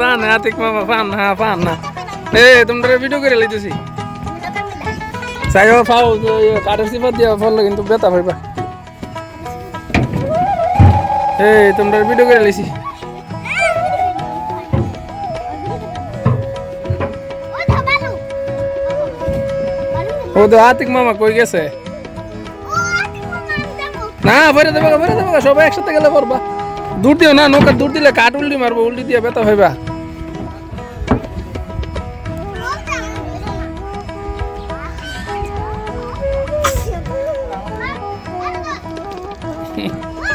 তা না ঠিক মামা পান না পান না। এ তোমরা ভিডিও করে লইতেছি। চাইও পাও কাঠের সিফাত দিয়া ফল কিন্তু বেতা ভাইবা এই তোমরা ভিডিও করে লইছি। ও তো আতিক মামা কই গেছে? না ভরে দেবে ভরে দেবে সবাই একসাথে গেলে পড়বা দূর দিও না নৌকা দূর দিলে কাঠ উল্টি মারবো উল্টি দিয়ে বেতা ভাইবা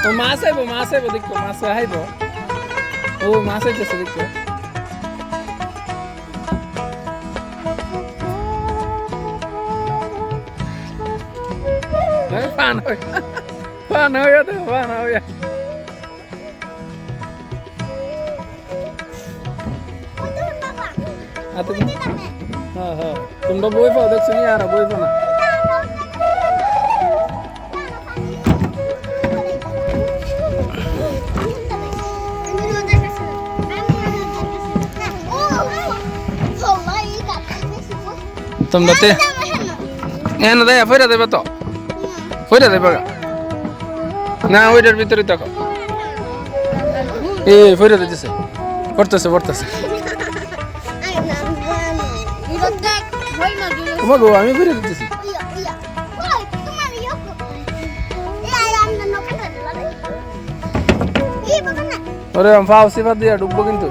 ও মাছ আইব মাছ আইব দেখো মাছ আইব ও মাছ আইতেছে দেখো এই পান হই পান হই তো পান হই আতে হ্যাঁ হ্যাঁ। তোমরা বই পাও, দেখছ নি? আর, বই পাও না। তোমরা তে এন দেয়, ফইরা দেবে তো। ফইরা দেবে না, ওইটার ভিতরে দেখো এই, ফইরা দিতেছে। পড়তেছে পড়তেছে তোমাকে আমি ফিরে দিতেছি ওরে ফাও সিফাত দিয়া ডুববো কিন্তু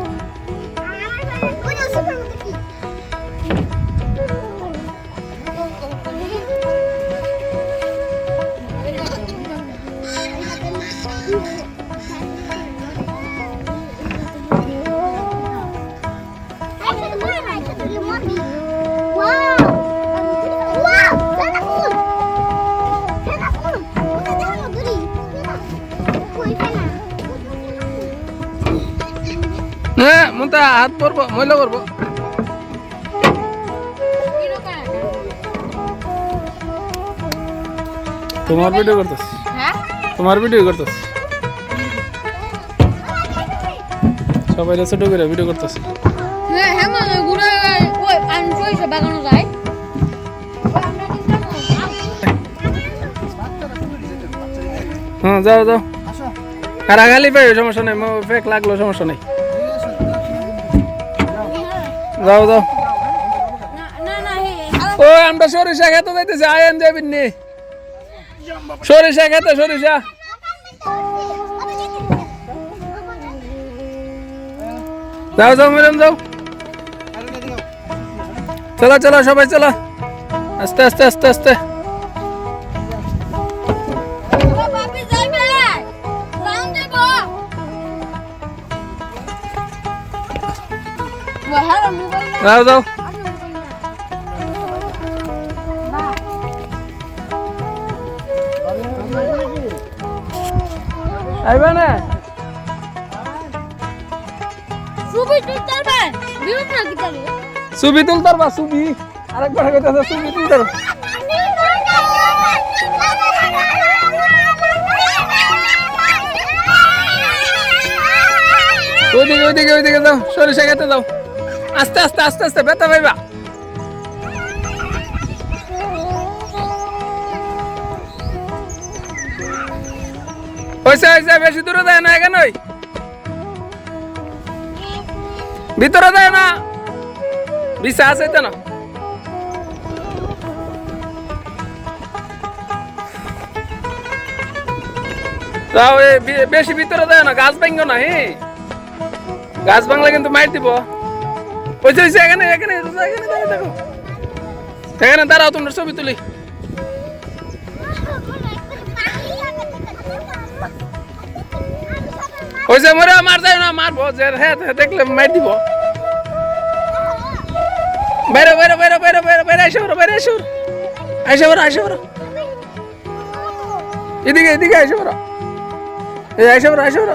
হাত পরবো ময়লা করব তোমার ভিডিও করতেছ। তোমার ভিডিও করতেছ। সবাই ছোট করে ভিডিও করতেছ। বাগানো যায়। হ্যাঁ যাও যাও। কারাগালি পাই সমস্যা নেই ফেক লাগল সমস্যা নেই। যাও যাও। ও আমরা সরিষা খেতে যাইতেছি আয়েন যাবিন নি সরিষা খেতে, সরিষা। যাও যাও ম্যাডাম যাও। চলো চলো, সবাই, চলো। আস্তে আস্তে আস্তে আস্তে। যাও যাও আইবা না সুবি তুই চলবে বিরুদ্ধ না কি চলবে ছবি তুলতার বা ছবি আরেকবার কইতাছে ছবি তুলতার। ওইদিকে ওইদিকে ওইদিকে যাও। সরিষা খেতে যাও। আস্তে আস্তে আস্তে আস্তে, ব্যথা পাইবা। হয়েছে হয়েছে বেশি দূরে যায় না এখানে ভিতরে যায় না। বিছা আছে তো না। বেশি ভিতরে যায় না, গাছ ভাঙ্গো না, হে। গাছ ভাঙলে কিন্তু মার দিব। ওইছে ওইছে এখানে দেখো। এখানে দাঁড়াও, তোমরা ছবি তুলি। ওই যে, মরে, মার যায় না, মারবো, যে হ্যাঁ দেখলে মার দিব। বাইরে বাইরে বাইরে বাইরে বাইরে বাইরে, এসে বড় বাইরে, এসে। এসে বড় এসে বড় এদিকে এদিকে, এসে বড় এসে বড় এসে বড়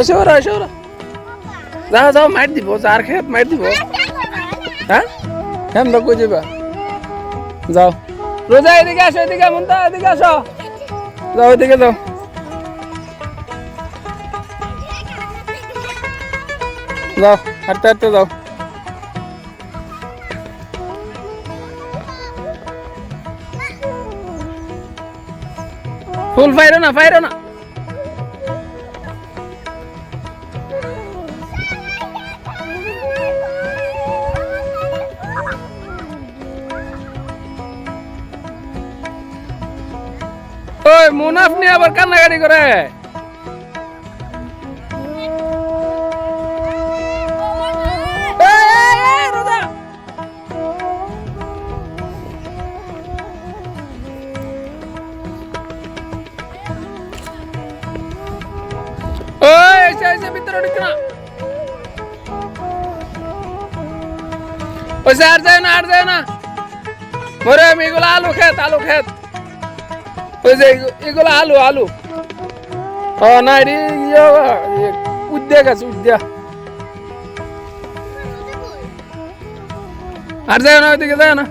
এসে বড় এসে বড় যাও যাও মার দিব যার খেত মার দিব। হ্যাঁ? হ্যাঁ কই যাবা যাও। রোজা, এদিকে আসো, এদিকে মন্তা এদিকে আসো। যাও, এদিকে যাও। যাও, হাঁটতে হাঁটতে যাও। ফুল ফাইরো না ফাইরো না। ওই মুনাফ নিয়ে আবার কান্নাকাটি করে। এই, এই, এই, রোজা। ওই এসে এসে ভিতরে ঢুকে না। ওই যে আর যায় না আর যায় না। মরে আমি এগুলো আলু খেত আলু খেত। ওই যে এগুলো আলু আলু। ও না এটি উদ্যোগ আছে উদ্যোগ আর যায় না, ওইদিকে যায় না।